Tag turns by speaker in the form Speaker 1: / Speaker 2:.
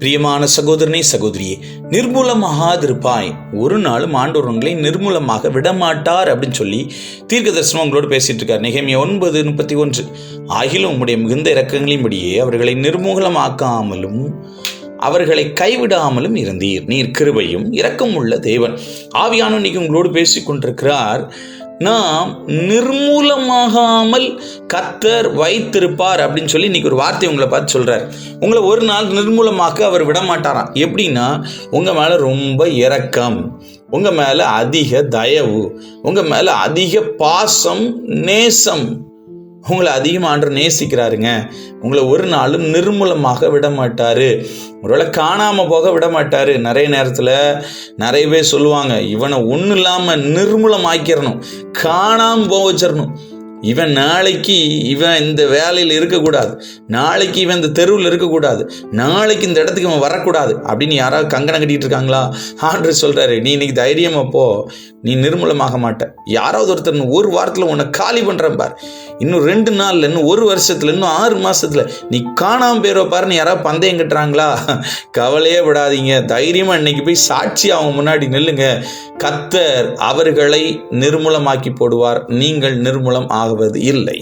Speaker 1: பிரியமான சகோதரனே சகோதரியே நிர்மூலமாகாதிருப்பாய். ஒரு நாளும் ஆண்டவர் உங்களை நிர்மூலமாக விடமாட்டார் அப்படின்னு சொல்லி தீர்க்க தரிசனம் உங்களோடு பேசிட்டு இருக்கார் நிகமிய ஒன்பது முப்பத்தி ஒன்று. ஆகிலும் உங்களுடைய மிகுந்த இறக்கங்களின்படியே அவர்களை நிர்மூலமாக்காமலும் அவர்களை கைவிடாமலும் இருந்தீர். நீர் கிருபையும் இரக்கம் உள்ள தேவன். ஆவியானோ நீங்க உங்களோடு பேசிக் கொண்டிருக்கிறார் நாம் நிர்மூலமாகாமல் கத்தர் வைத்திருப்பார் அப்படின்னு சொல்லி இன்னைக்கு ஒரு வார்த்தை உங்களை பார்த்து சொல்கிறார் உங்களை ஒரு நாள் நிர்மூலமாக்க அவர் விடமாட்டாராம். எப்படின்னா உங்கள் மேலே ரொம்ப இரக்கம் உங்கள் மேலே அதிக தயவு உங்கள் மேலே அதிக பாசம் நேசம். உங்களை அதிகமாக ஆண்டு நேசிக்கிறாருங்க. உங்களை ஒரு நாளும் நிர்மூலமாக விட மாட்டார் ஒருவேளை காணாமல் போக விட மாட்டார் நிறைய நேரத்தில் நிறைய பேர் சொல்லுவாங்க. இவனை ஒன்றும் இல்லாமல் நிர்மூலமாக்கிறணும் காணாமல் போக வச்சிடணும். இவன் நாளைக்கு இவன் இந்த வேலையில் இருக்கக்கூடாது. நாளைக்கு இவன் இந்த தெருவில் இருக்கக்கூடாது. நாளைக்கு இந்த இடத்துக்கு இவன் வரக்கூடாது அப்படின்னு யாராவது கங்கணம் கட்டிகிட்டு இருக்காங்களா? ஆண்டு சொல்கிறாரு நீ இன்னைக்கு தைரியமாக போ. நீ நிர்மூலமாக மாட்ட. யாராவது ஒருத்தர் ஒரு வாரத்தில் உன்னை காலி பண்ணுறேன் பார். இன்னும் ரெண்டு நாளில் இன்னும் ஒரு வருஷத்தில் இன்னும் ஆறு மாதத்தில் நீ காணாம போயிடுவ பாருன்னு யாராவது பந்தயம் கட்டுறாங்களா? கவலையே விடாதீங்க. தைரியமாக இன்னைக்கு போய் சாட்சி அவங்க முன்னாடி நில்லுங்க. கத்தர் அவர்களை நிர்மூலமாக்கி போடுவார். நீங்கள் நிர்மூலம் ஆகுவது இல்லை.